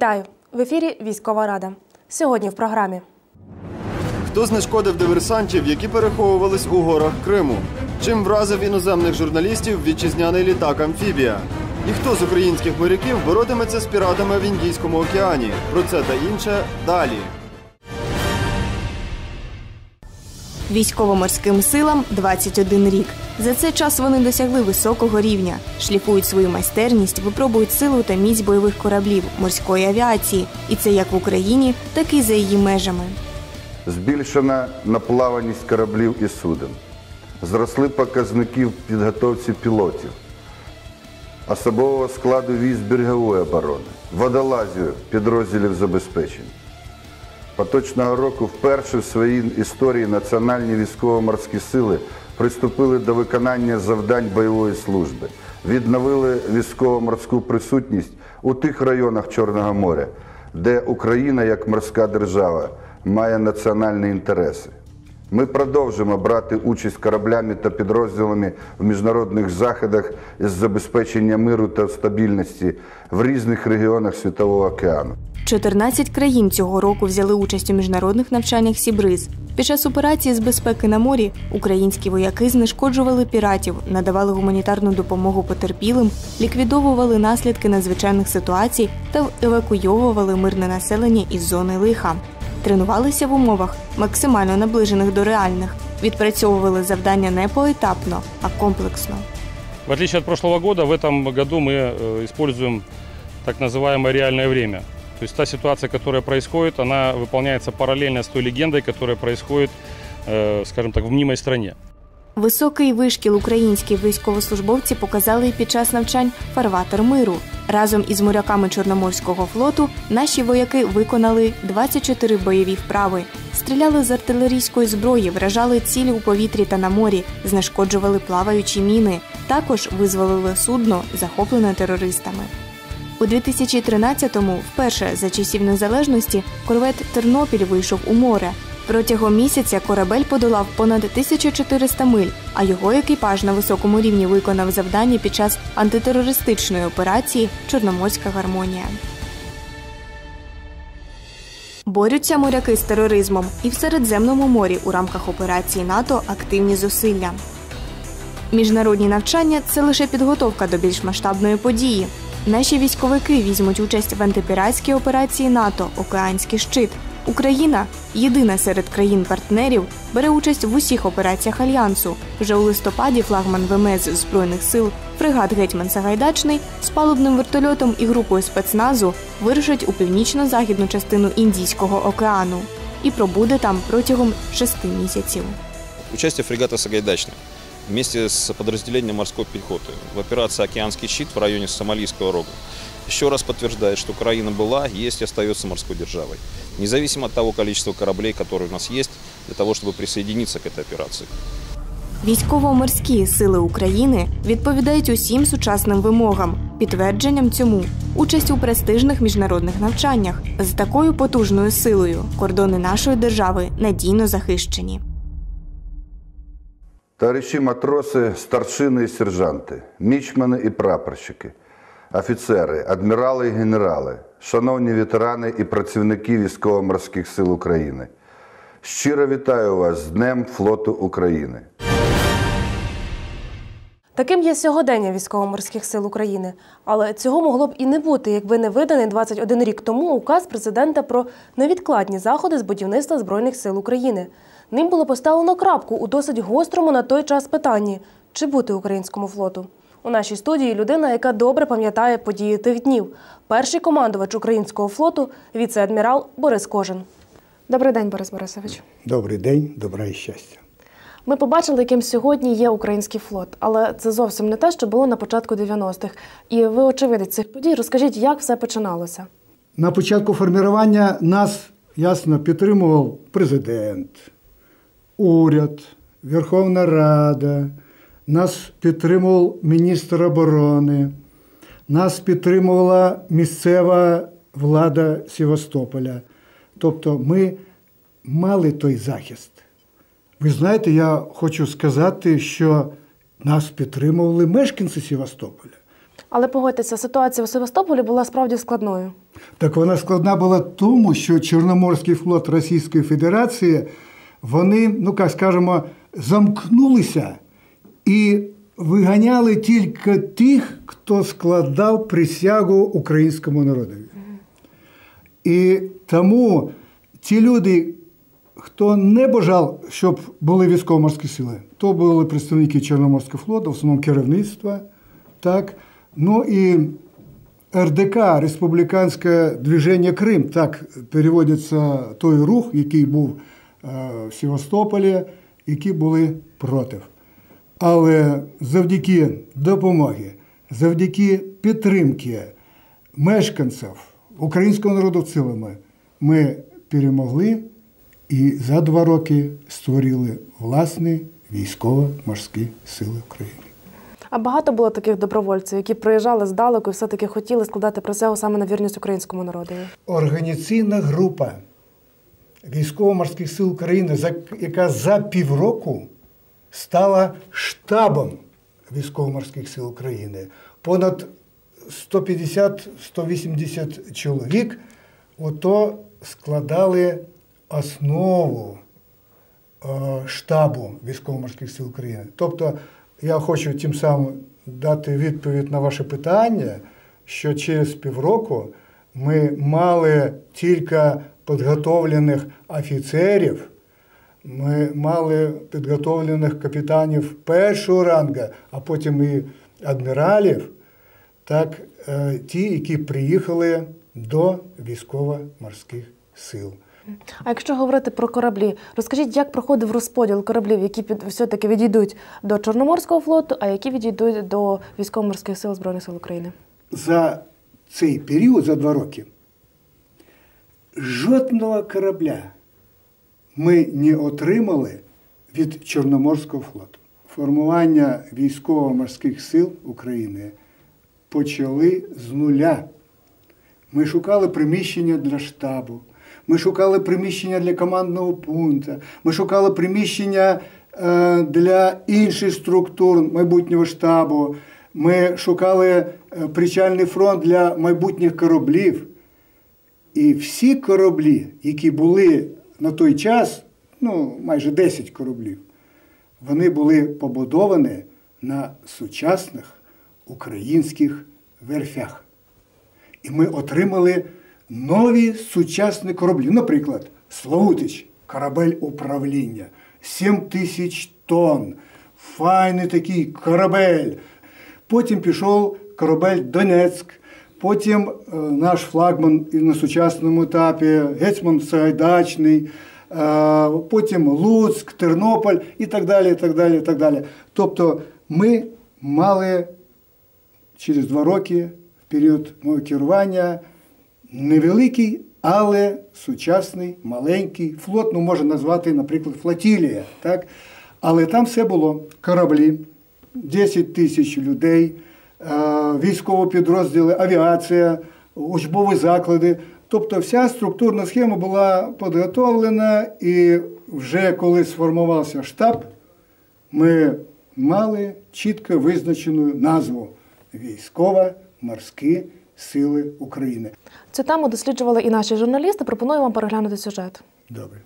Вітаю! В ефірі Військова Рада. Сьогодні в програмі. Хто знешкодив диверсантів, які переховувались у горах Криму? Чим вразив іноземних журналістів вітчизняний літак Амфібія? І хто з українських моряків боротиметься з піратами в Індійському океані? Про це та інше далі. Військово-морським силам 21 рік. За цей час вони досягли високого рівня, шліфують свою майстерність, випробують силу та міць бойових кораблів, морської авіації. І це як в Україні, так і за її межами. Збільшена наплаваність кораблів і суден. Зросли показники в підготовці пілотів, особового складу військ берегової оборони, водолазів підрозділів забезпечення. Поточного року вперше в своїй історії Національні військово-морські сили приступили до виконання завдань бойової служби, відновили військово-морську присутність у тих районах Чорного моря, де Україна як морська держава має національні інтереси. Ми продовжимо брати участь кораблями та підрозділами в міжнародних заходах із забезпечення миру та стабільності в різних регіонах Світового океану. 14 країн цього року взяли участь у міжнародних навчаннях Сібриз. Під час операції з безпеки на морі українські вояки знешкоджували піратів, надавали гуманітарну допомогу потерпілим, ліквідовували наслідки надзвичайних ситуацій та евакуйовували мирне населення із зони лиха Тренувалися в умовах, максимально наближених до реальних, відпрацьовували завдання не поетапно, а комплексно. В отличие от прошлого года, в этом году мы э, используем так называемое реальное время. То есть та ситуация, которая происходит, она выполняется параллельно с той легендой, которая происходит, э, скажем так, в мнимой стране. Високий вишкіл українські військовослужбовці показали під час навчань фарватер миру. Разом із моряками Чорноморського флоту наші вояки виконали 24 бойові вправи, стріляли з артилерійської зброї, вражали цілі у повітрі та на морі, знешкоджували плаваючі міни. Також визволили судно, захоплене терористами. У 2013-му, вперше за часів незалежності, корвет Тернопіль вийшов у море. Протягом місяця корабель подолав понад 1400 миль, а його екіпаж на високому рівні виконав завдання під час антитерористичної операції Чорноморська гармонія. Борються моряки з тероризмом і в Середземному морі у рамках операції НАТО активні зусилля. Міжнародні навчання це лише підготовка до більш масштабної події. Наші військовики візьмуть участь в антипіратській операції НАТО Океанський щит. Україна, єдина серед країн-партнерів, бере участь в усіх операціях альянсу. Вже у листопаді флагман ВМС збройних сил фрегат Гетьман Сагайдачний з палубним вертольотом і групою спецназу вирушать у північно-західну частину Індійського океану і пробуде там протягом шести місяців. Участие фрегата «Сагайдачный» вместе с подразделением морской пехоты в операции «Океанский щит» в районе Сомалийского рога еще раз подтверждает, что Украина была, есть и остается морской державой. Независимо от того количества кораблей, которые у нас есть, для того, чтобы присоединиться к этой операции. Військово-морські сили України відповідають усім сучасним вимогам. Підтвердженням цьому участь у престижних міжнародних навчаннях з такою потужною силою кордони нашої держави надійно захищені. Товариші матроси, старшини і сержанти, мічмани і прапорщики, офіцери, адмірали і генерали, шановні ветерани і працівники військово-морських сил України. Щиро вітаю вас з Днем флоту України. Таким є сьогодення військово-морських сил України. Але цього могло б і не бути, якби не виданий 21 рік тому указ президента про невідкладні заходи з будівництва Збройних сил України. Ним було поставлено крапку у досить гострому на той час питанні чи бути українському флоту. У нашій студії людина, яка добре пам'ятає події тих днів. Перший командувач українського флоту віце-адмірал Борис Кожин. Добрий день, Борис Борисович. Добрий день, добра і щастя. Ми побачили, яким сьогодні є український флот, але це зовсім не те, що було на початку 90-х. І ви очевидець цих подій. Розкажіть, як все починалося? На початку формування нас ясно підтримував президент, уряд, Верховна Рада, нас підтримував міністр оборони, нас підтримувала місцева влада Севастополя. Тобто ми мали той захист. Ви знаєте, я хочу сказати, що нас підтримували мешканці Севастополя. Але погодьтеся, ситуація у Севастополі була справді складною. Так вона складна була тому, що Чорноморський флот Російської Федерації, вони, ну як скажемо, замкнулися і виганяли тільки тих, хто складав присягу українському народові. І тому ті люди, хто не бажав, щоб були військово-морські сили, то були представники Чорноморського флоту, в основному керівництва, так, ну і РДК, Республіканське движення Крим, так переводиться той рух, який був е, в Севастополі, які були проти. Але завдяки допомоги, завдяки підтримки мешканців українського народу в цілому, ми перемогли і за два роки створили власні військово-морські сили України. А багато було таких добровольців, які приїжджали здалеку і все-таки хотіли складати присягу саме на вірність українському народові. Організаційна група військово-морських сил України, яка за півроку стала штабом військово-морських сил України. Понад 150-180 чоловік ото складали основу е, штабу військово-морських сил України. Тобто я хочу тим самим дати відповідь на ваше питання, що через півроку ми мали тільки підготовлених офіцерів, ми мали підготовлених капітанів першого рангу, а потім і адміралів, так, е, ті, які приїхали до військово-морських сил. А якщо говорити про кораблі, розкажіть, як проходив розподіл кораблів, які під все-таки відійдуть до Чорноморського флоту, а які відійдуть до військово-морських сил Збройних сил України? за цей період, за два роки, жодного корабля ми не отримали від Чорноморського флоту. Формування військово-морських сил України почали з нуля. Ми шукали приміщення для штабу, ми шукали приміщення для командного пункту, ми шукали приміщення е, для інших структур майбутнього штабу. Ми шукали е, причальний фронт для майбутніх кораблів. І всі кораблі, які були на той час, ну майже 10 кораблів, вони були побудовані на сучасних українських верфях. І ми отримали нові сучасні кораблі. Наприклад, Славутич, корабель управління, 7 тисяч тонн, файний такий корабель. Потім пішов корабель Донецьк, потім е, наш флагман на сучасному етапі, Гетьман Сагайдачний, е, потім Луцьк, Тернополь і так далі. так далі, так далі. Тобто ми мали через два роки, в період мого керування, невеликий, але сучасний, маленький флот, ну можна назвати, наприклад, флотілія. Так? Але там все було кораблі, 10 тисяч людей, військові підрозділи, авіація, учбові заклади. Тобто вся структурна схема була підготовлена, і вже коли сформувався штаб, ми мали чітко визначену назву Військово-морські сили України. Цю тему досліджували і наші журналісти. Пропоную вам переглянути сюжет. Добре.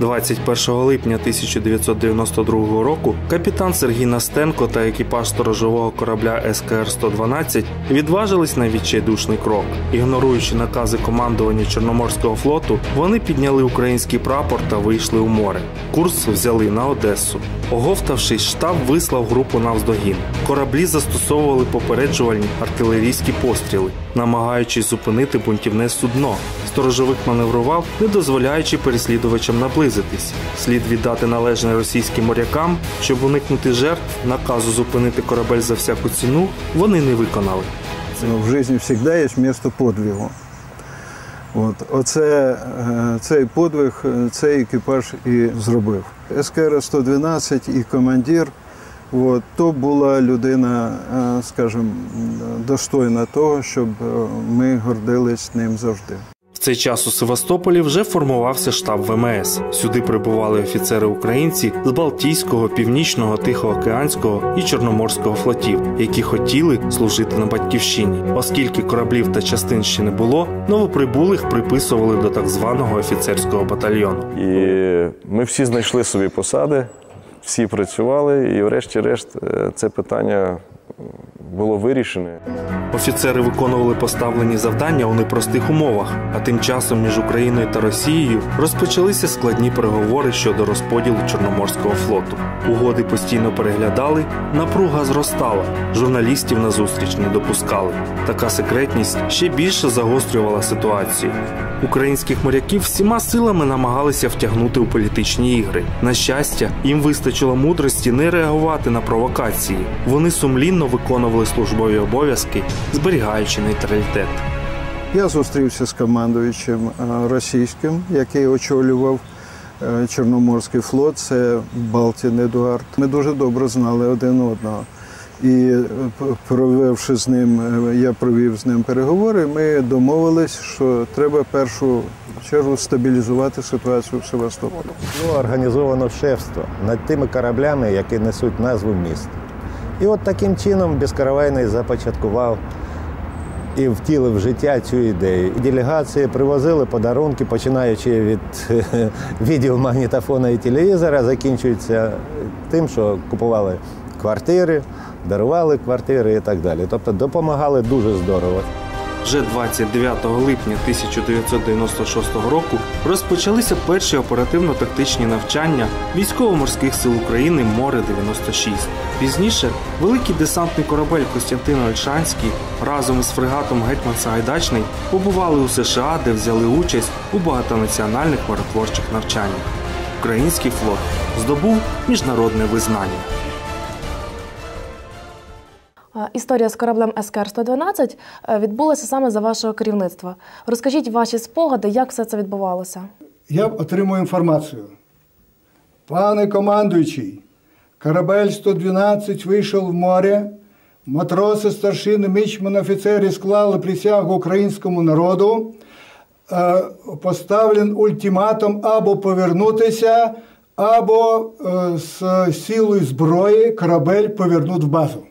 21 липня 1992 року капітан Сергій Настенко та екіпаж сторожового корабля СКР-112 відважились на відчайдушний крок. Ігноруючи накази командування Чорноморського флоту, вони підняли український прапор та вийшли у море. Курс взяли на Одесу. Оговтавшись, штаб вислав групу навздогін. Кораблі застосовували попереджувальні артилерійські постріли, намагаючись зупинити бунтівне судно. Сторожовик маневрував, не дозволяючи переслідувачам наблизитись. Слід віддати належне російським морякам, щоб уникнути жертв, наказу зупинити корабель за всяку ціну, вони не виконали. В житті завжди є місце подвигу. От, оце, е, цей подвиг е, цей екіпаж і зробив. СКР-112 і командир, от, то була людина, е, скажімо, достойна того, щоб ми гордились ним завжди. В цей час у Севастополі вже формувався штаб ВМС. Сюди прибували офіцери українці з Балтійського, Північного, Тихоокеанського і Чорноморського флотів, які хотіли служити на батьківщині. Оскільки кораблів та частин ще не було, новоприбулих приписували до так званого офіцерського батальйону. І ми всі знайшли собі посади, всі працювали, і врешті-решт е, це питання було вирішене. Офіцери виконували поставлені завдання у непростих умовах, а тим часом між Україною та Росією розпочалися складні переговори щодо розподілу Чорноморського флоту. Угоди постійно переглядали, напруга зростала, журналістів на зустріч не допускали. Така секретність ще більше загострювала ситуацію. Українських моряків всіма силами намагалися втягнути у політичні ігри. На щастя, їм вистачило мудрості не реагувати на провокації. Вони сумлінно виконували службові обов'язки, зберігаючи нейтралітет. Я зустрівся з командуючим е, російським, який очолював е, Чорноморський флот, це Балтін Едуард. Ми дуже добре знали один одного. І е, провівши з ним, я провів з ним переговори. Ми домовились, що треба першу чергу стабілізувати ситуацію в Севастополі. Було організовано шефство над тими кораблями, які несуть назву міста. І от таким чином Безкаравайний започаткував і втілив в життя цю ідею. І делегації привозили подарунки, починаючи від відеомагнітофона і телевізора, закінчується тим, що купували квартири, дарували квартири і так далі. Тобто допомагали дуже здорово. Вже 29 липня 1996 року розпочалися перші оперативно-тактичні навчання військово-морських сил України Море 96. Пізніше великий десантний корабель Костянтин Ольшанський разом із фрегатом Гетьман Сагайдачний побували у США, де взяли участь у багатонаціональних миротворчих навчаннях. Український флот здобув міжнародне визнання. Історія з кораблем СКР-112 е, відбулася саме за вашого керівництва. Розкажіть ваші спогади, як все це відбувалося. Я отримую інформацію. Пане командуючий, корабель 112 вийшов в море. Матроси, старшини, мічмани, офіцери склали присягу українському народу. Е, Поставлен ультиматум або повернутися, або е, з силою зброї корабель повернуть в базу.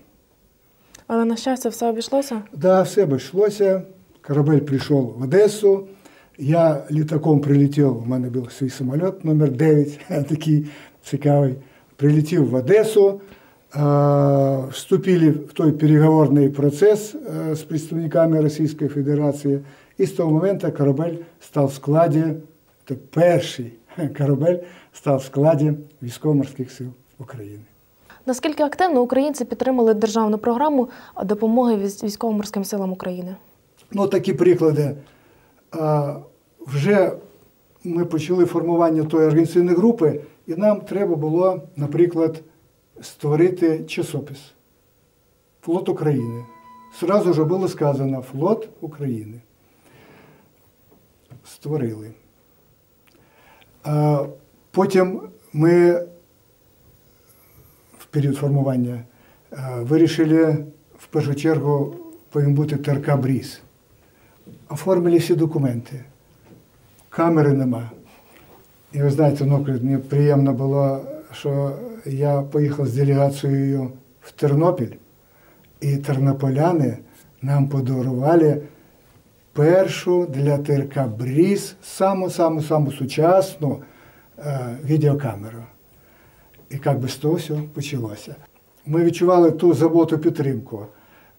Але на щастя, все обійшлося. Да, все обійшлося. Корабель прийшов в Одесу. Я літаком прилетів, у мене був свій самоліт номер 9, такий цікавий. Прилетів в Одесу, вступили в той переговорний процес е, з представниками Російської Федерації. І з того моменту корабель став в складі, це перший корабель став в складі військово-морських сил України. Наскільки активно українці підтримали державну програму допомоги військ- військово-морським силам України? Ну, такі приклади. Вже ми почали формування тої організаційної групи, і нам треба було, наприклад, створити часопис Флот України. Сразу ж було сказано Флот України. Створили. Потім ми період формування е, вирішили в першу чергу повинен бути ТРК Бріз. Оформили всі документи. Камери нема. І ви знаєте, ну, мені приємно було, що я поїхав з делегацією в Тернопіль, і тернополяни нам подарували першу для ТРК Бріз саму-саму-саму сучасну е, відеокамеру. І як би з того все почалося. Ми відчували ту заботу підтримку.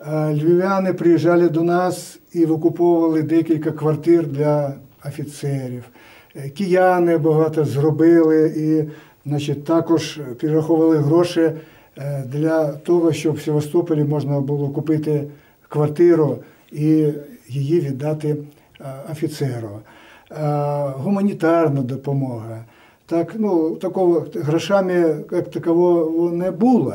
Е, Львів'яни приїжджали до нас і викуповували декілька квартир для офіцерів. Е, Кияни багато зробили і значить, також перераховували гроші е, для того, щоб в Севастополі можна було купити квартиру і її віддати офіцеру. Гуманітарна допомога. Так, ну, такого грошами як такового не було.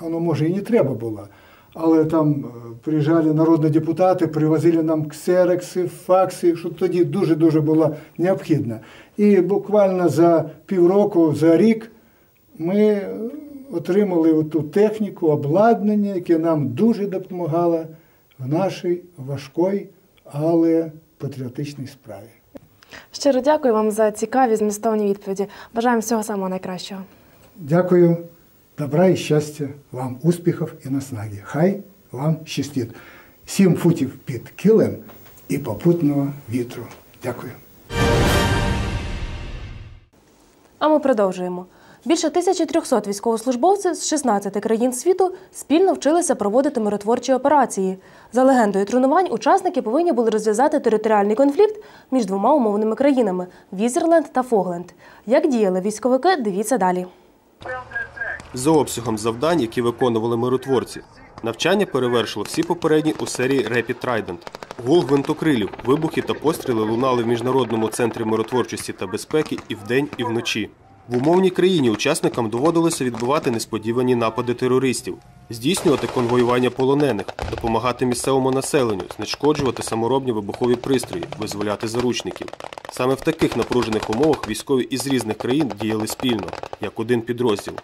Воно може і не треба було. Але там е, приїжджали народні депутати, привозили нам ксерекси, факси, що тоді дуже-дуже було необхідно. І буквально за півроку, за рік ми отримали ту техніку, обладнання, яке нам дуже допомагало в нашій важкій, але патріотичній справі. Щиро дякую вам за цікаві змістовні відповіді. Бажаємо всього самого найкращого. Дякую, добра і щастя вам, успіхів і наснаги. Хай вам щастить. Сім футів під килем і попутного вітру. Дякую. А ми продовжуємо. Більше 1300 військовослужбовців з 16 країн світу спільно вчилися проводити миротворчі операції. За легендою тренувань, учасники повинні були розв'язати територіальний конфлікт між двома умовними країнами Візерленд та Фогленд. Як діяли військовики, дивіться далі. За обсягом завдань, які виконували миротворці, навчання перевершило всі попередні у серії Rapid Trident. Гул гвинтокрилів, вибухи та постріли лунали в міжнародному центрі миротворчості та безпеки і вдень, і вночі. В умовній країні учасникам доводилося відбивати несподівані напади терористів, здійснювати конвоювання полонених, допомагати місцевому населенню, знешкоджувати саморобні вибухові пристрої, визволяти заручників. Саме в таких напружених умовах військові із різних країн діяли спільно, як один підрозділ.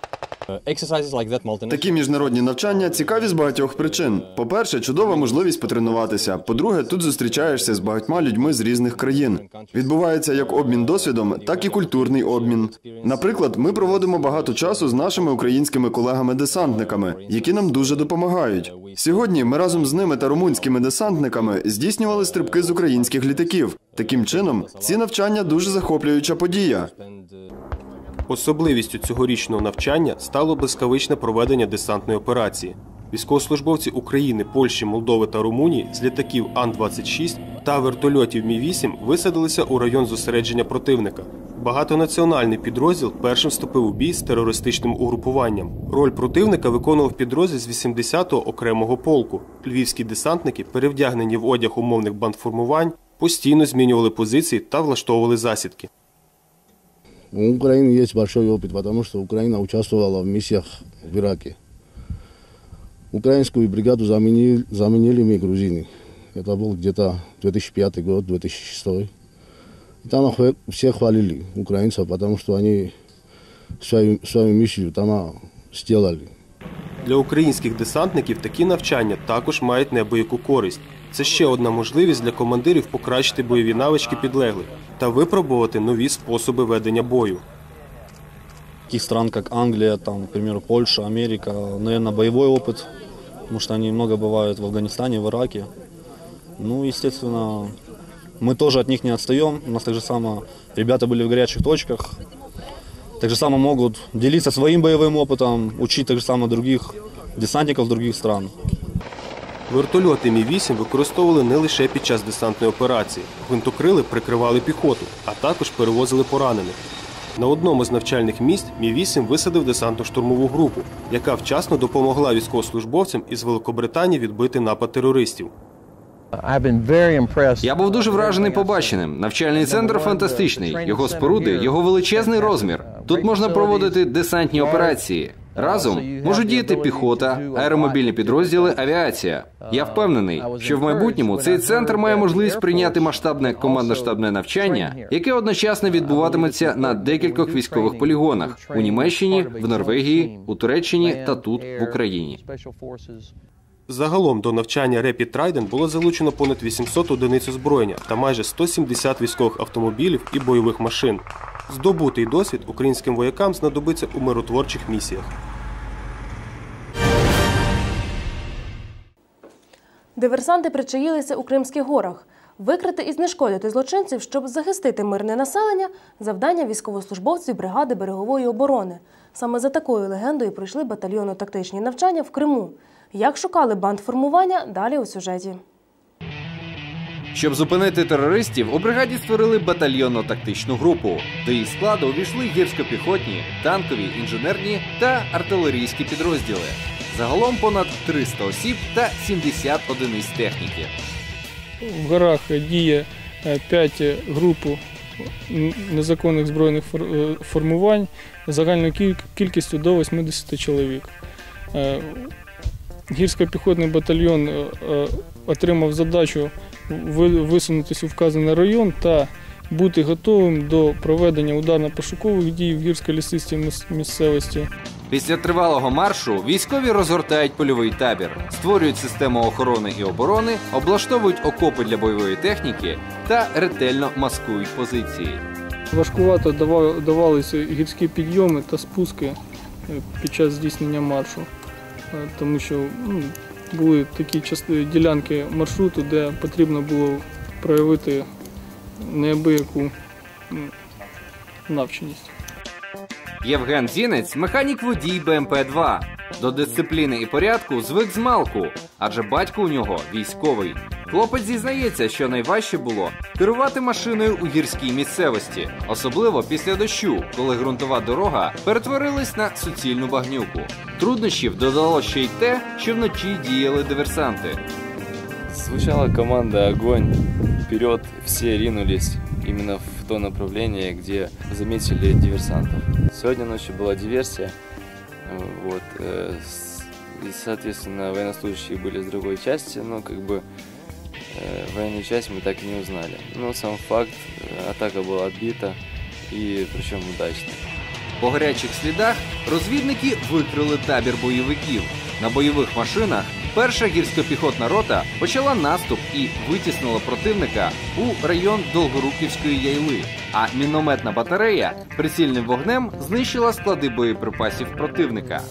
Такі міжнародні навчання цікаві з багатьох причин. По-перше, чудова можливість потренуватися. По-друге, тут зустрічаєшся з багатьма людьми з різних країн. Відбувається як обмін досвідом, так і культурний обмін. Наприклад, ми проводимо багато часу з нашими українськими колегами-десантниками, які нам дуже допомагають. Сьогодні ми разом з ними та румунськими десантниками здійснювали стрибки з українських літаків. Таким чином, ці навчання дуже захоплююча подія. Особливістю цьогорічного навчання стало блискавичне проведення десантної операції. Військовослужбовці України, Польщі, Молдови та Румунії з літаків Ан-26 та вертольотів Мі-8 висадилися у район зосередження противника. Багатонаціональний підрозділ першим вступив у бій з терористичним угрупуванням. Роль противника виконував підрозділ з 80-го окремого полку. Львівські десантники, перевдягнені в одяг умовних бандформувань, постійно змінювали позиції та влаштовували засідки. У Украины есть большой опыт, потому что Украина участвовала в миссиях в Ираке. Украинскую бригаду заменили, заменили мы грузины. Это был где-то 2005 год, 2006. И там охве- все хвалили украинцев, потому что они свою, свою миссию там а, сделали. Для українських десантників такі навчання також мають неабияку користь. Це ще одна можливість для командирів покращити бойові навички підлеглих та випробувати нові способи ведення бою. таких стран, как Англия, там, к примеру, Польша, Америка, наверное, боевой опыт, потому что они много бывают в Афганистане, в Ираке. Ну, естественно, мы тоже от них не отстаем. У нас так же само ребята были в горячих точках. Так же само могут делиться своим боевым опытом, учить так же само других десантников других стран. Вертольоти Мі-8 використовували не лише під час десантної операції. Гвинтокрили прикривали піхоту, а також перевозили поранених. На одному з навчальних місць Мі-8 висадив десантно-штурмову групу, яка вчасно допомогла військовослужбовцям із Великобританії відбити напад терористів. Я був дуже вражений побаченим. Навчальний центр фантастичний. Його споруди, його величезний розмір. Тут можна проводити десантні операції. Разом можуть діяти піхота, аеромобільні підрозділи, авіація. Я впевнений, що в майбутньому цей центр має можливість прийняти масштабне командно-штабне навчання, яке одночасно відбуватиметься на декількох військових полігонах у Німеччині, в Норвегії, у Туреччині та тут в Україні. Загалом до навчання Rapid Trident було залучено понад 800 одиниць озброєння та майже 170 військових автомобілів і бойових машин. Здобутий досвід українським воякам знадобиться у миротворчих місіях. Диверсанти причаїлися у Кримських горах. Викрити і знешкодити злочинців, щоб захистити мирне населення, завдання військовослужбовців бригади берегової оборони. Саме за такою легендою пройшли батальйонно-тактичні навчання в Криму. Як шукали бандформування, далі у сюжеті. Щоб зупинити терористів, у бригаді створили батальйонно-тактичну групу. До її складу увійшли гірсько-піхотні, танкові, інженерні та артилерійські підрозділи. Загалом понад 300 осіб та 70 одиниць техніки. В горах діє 5 груп незаконних збройних е, формувань загальною кіль- кількістю до 80 чоловік. Е, Гірсько-піхотний батальйон е, е, отримав задачу висунутися у вказаний район та бути готовим до проведення ударно-пошукових дій в гірсько-лісистій місцевості. Після тривалого маршу військові розгортають польовий табір, створюють систему охорони і оборони, облаштовують окопи для бойової техніки та ретельно маскують позиції. Важкувато дава- давалися гірські підйоми та спуски е, під час здійснення маршу, Е, тому що ну, були такі ділянки маршруту, де потрібно було проявити неабияку навченість. Євген Зінець механік водій БМП-2. До дисципліни і порядку звик з малку, адже батько у нього військовий. Хлопець зізнається, що найважче було керувати машиною у гірській місцевості, особливо після дощу, коли ґрунтова дорога перетворилась на суцільну багнюку. Труднощів додало ще й те, що вночі діяли диверсанти. Звучала команда «Огонь!» Вперед все ринулись именно в то направление, где заметили диверсантов. Сегодня ночью была диверсия, э, вот, э, с- и, соответственно, военнослужащие были с другой части, но как бы э, военную часть мы так и не узнали. Но сам факт, э, атака была отбита, и причем удачно. По гарячих слідах розвідники викрили табір бойовиків. На бойових машинах перша гірсько-піхотна рота почала наступ і витіснила противника у район Долгоруківської яйли. А мінометна батарея прицільним вогнем знищила склади боєприпасів противника.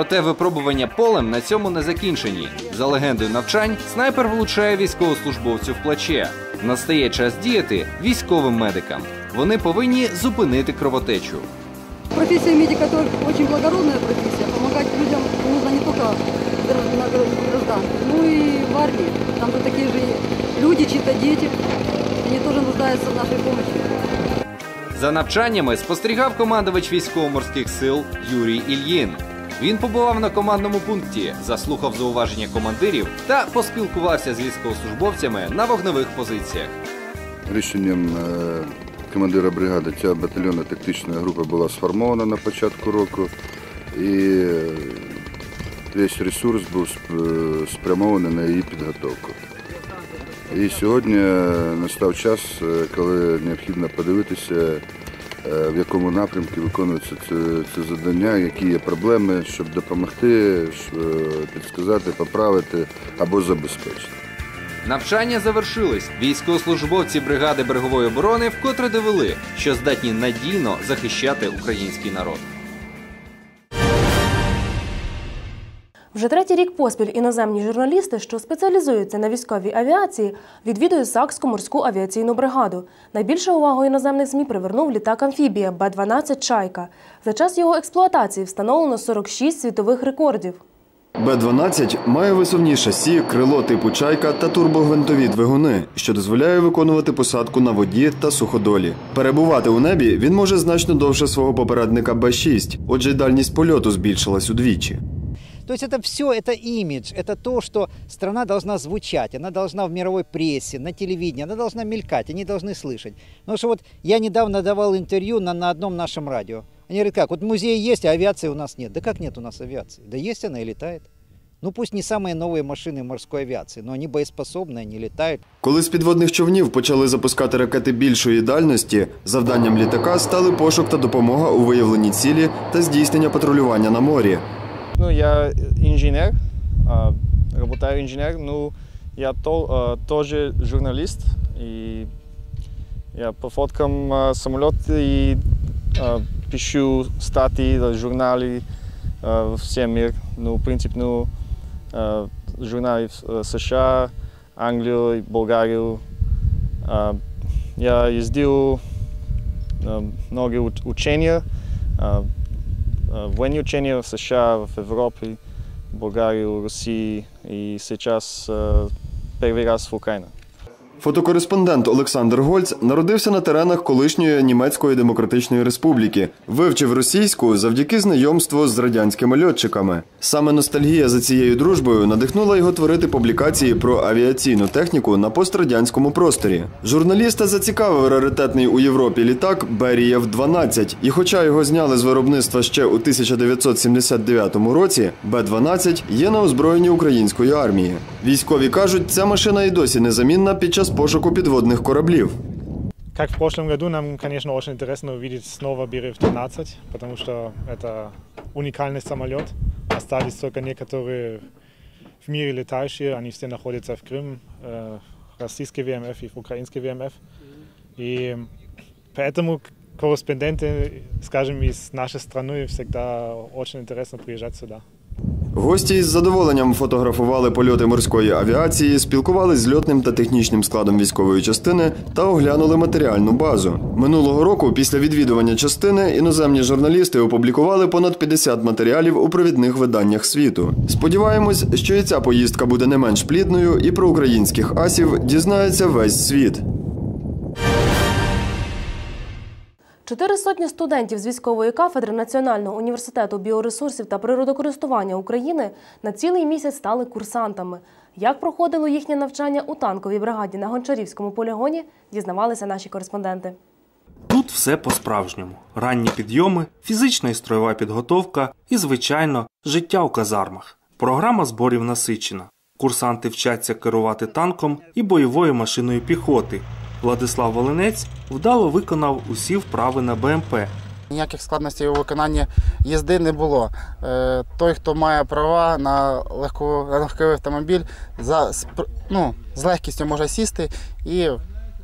Проте випробування полем на цьому не закінчені. За легендою навчань, снайпер влучає військовослужбовцю в плече. Настає час діяти військовим медикам. Вони повинні зупинити кровотечу. Профессия медика это очень благородная профессия. Помогать людям нужно не граждан- на граждан, но и в армии. Там же такие же люди, чьи-то дети. Они тоже нуждаются в нашей помощи. За навчаннями спостерігав командувач військово-морських сил Юрій Ільїн. Він побував на командному пункті, заслухав зауваження командирів та поспілкувався з військовослужбовцями на вогневих позиціях. Рішенням е, командира бригади ця батальйонна тактична група була сформована на початку року, і е, весь ресурс був спрямований на її підготовку. І сьогодні е, настав час, е, коли необхідно подивитися, е, в якому напрямку виконується це, завдання, які є проблеми, щоб допомогти, щоб, е, поправити або забезпечити. Навчання завершились. Військовослужбовці бригади берегової оборони вкотре довели, що здатні надійно захищати український народ. Вже третій рік поспіль іноземні журналісти, що спеціалізуються на військовій авіації, відвідують Сакську морську авіаційну бригаду. Найбільше увагу іноземних ЗМІ привернув літак амфібія Б-12 Чайка. За час його експлуатації встановлено 46 світових рекордів. Б-12 має висувні шасі, крило типу чайка та турбогвинтові двигуни, що дозволяє виконувати посадку на воді та суходолі. Перебувати у небі він може значно довше свого попередника Б-6, отже, дальність польоту збільшилась удвічі. То есть это все, это имидж, это то, что страна должна звучать, она должна в мировой прессе, на телевидении, она должна мелькать, они должны слышать. Потому что вот я недавно давал интервью на, на одном нашем радио. Они говорят, как, вот музей есть, а авиации у нас нет. Да как нет у нас авиации? Да есть она и летает. Ну пусть не самые новые машины морской авиации, но они боеспособны, они летают. Коли з підводних човнів почали запускати ракети більшої дальності, завданням літака стали пошук та допомога у виявленні цілі та здійснення патрулювання на морі. Ну, я инженер, работаю инженер, ну, я то, тоже журналист, и я по фоткам а, самолет и пишу статьи в журнале а, в всем мир. Ну, а, журналы в США, Англию, и Болгарию. Я ездил много уч- учения, военни учения в США, в Европа, България, Руси и сейчас первый раз в Украина. Фотокореспондент Олександр Гольц народився на теренах колишньої Німецької Демократичної Республіки. Вивчив російську завдяки знайомству з радянськими льотчиками. Саме ностальгія за цією дружбою надихнула його творити публікації про авіаційну техніку на пострадянському просторі. Журналіста зацікавив раритетний у Європі літак Берієв 12 і хоча його зняли з виробництва ще у 1979 році, Б-12 є на озброєнні української армії. Військові кажуть, ця машина і досі незамінна під час пошуку підводних кораблів. Как в прошлом году, нам, конечно, очень интересно увидеть снова Берев-12, потому что это уникальный самолет. Остались только некоторые в мире летающие, они все находятся в Крым, э, российский ВМФ и украинский ВМФ. И поэтому корреспонденты, скажем, из нашей страны всегда очень интересно приезжать сюда. Гості із задоволенням фотографували польоти морської авіації, спілкувались з льотним та технічним складом військової частини та оглянули матеріальну базу. Минулого року, після відвідування частини, іноземні журналісти опублікували понад 50 матеріалів у провідних виданнях світу. Сподіваємось, що і ця поїздка буде не менш плідною, і про українських асів дізнається весь світ. Чотири сотні студентів з військової кафедри Національного університету біоресурсів та природокористування України на цілий місяць стали курсантами. Як проходило їхнє навчання у танковій бригаді на Гончарівському полігоні, дізнавалися наші кореспонденти. Тут все по-справжньому: ранні підйоми, фізична і строєва підготовка і, звичайно, життя у казармах. Програма зборів насичена. Курсанти вчаться керувати танком і бойовою машиною піхоти. Владислав Волинець вдало виконав усі вправи на БМП. Ніяких складностей у виконанні їзди не було. Е, Той, хто має права на легку, на легкий автомобіль, за, ну, з легкістю може сісти і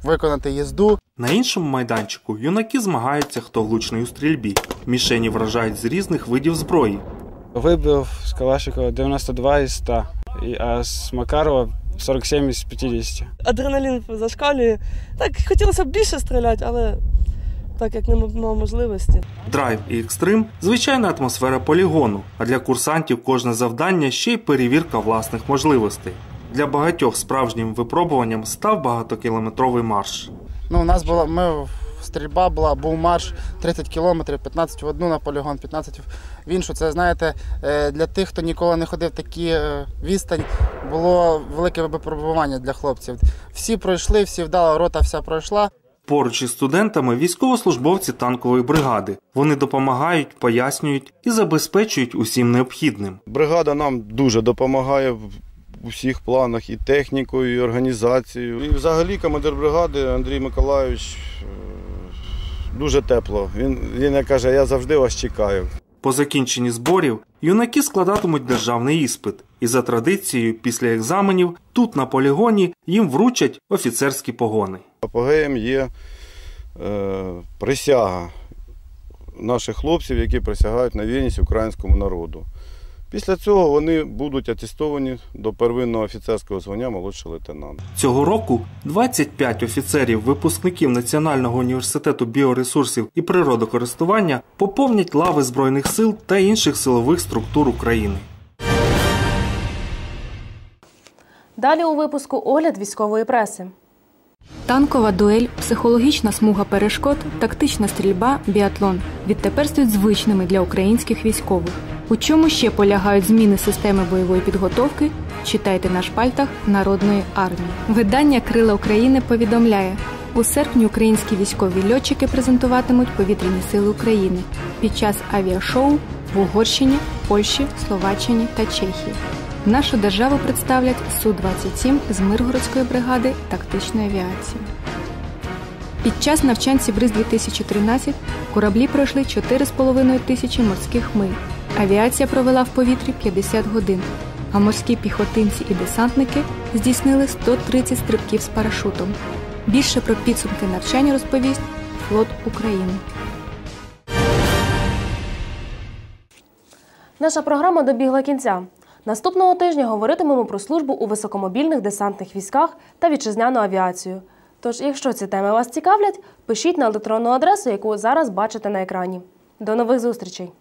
виконати їзду. На іншому майданчику юнаки змагаються, хто влучний у стрільбі. Мішені вражають з різних видів зброї. Вибив з Калашникова 92 із 100, і- а з Макарова 47 із 50. адреналін зашкалює. Так хотілося б більше стріляти, але так як не мав можливості. Драйв і екстрим звичайна атмосфера полігону, а для курсантів кожне завдання ще й перевірка власних можливостей. Для багатьох справжнім випробуванням став багатокілометровий марш. Ну, у нас була ми стрільба була, був марш 30 кілометрів, 15 в одну на полігон, 15 в іншу. Це знаєте, е, для тих, хто ніколи не ходив такі е, відстань, було велике випробування для хлопців. Всі пройшли, всі вдало, рота вся пройшла. Поруч із студентами військовослужбовці танкової бригади. Вони допомагають, пояснюють і забезпечують усім необхідним. Бригада нам дуже допомагає в усіх планах і технікою, і організацією. І взагалі командир бригади Андрій Миколайович е, дуже тепло. Він, він каже, я завжди вас чекаю. По закінченні зборів юнаки складатимуть державний іспит, і за традицією, після екзаменів, тут на полігоні їм вручать офіцерські погони. Апогеєм є е, присяга наших хлопців, які присягають на вірність українському народу. Після цього вони будуть атестовані до первинного офіцерського звання молодшого лейтенанта. Цього року 25 офіцерів, випускників Національного університету біоресурсів і природокористування поповнять лави Збройних сил та інших силових структур України. Далі у випуску огляд військової преси. Танкова дуель, психологічна смуга перешкод, тактична стрільба, біатлон відтепер стають звичними для українських військових. У чому ще полягають зміни системи бойової підготовки? Читайте на шпальтах Народної армії. Видання Крила України повідомляє. У серпні українські військові льотчики презентуватимуть повітряні сили України під час авіашоу в Угорщині, Польщі, Словаччині та Чехії. Нашу державу представлять Су-27 з Миргородської бригади тактичної авіації. Під час навчань Сібриз 2013 кораблі пройшли 4,5 тисячі морських миль. Авіація провела в повітрі 50 годин, а морські піхотинці і десантники здійснили 130 стрибків з парашутом. Більше про підсумки навчання розповість флот України. Наша програма добігла кінця. Наступного тижня говоритимемо про службу у високомобільних десантних військах та вітчизняну авіацію. Тож, якщо ці теми вас цікавлять, пишіть на електронну адресу, яку зараз бачите на екрані. До нових зустрічей!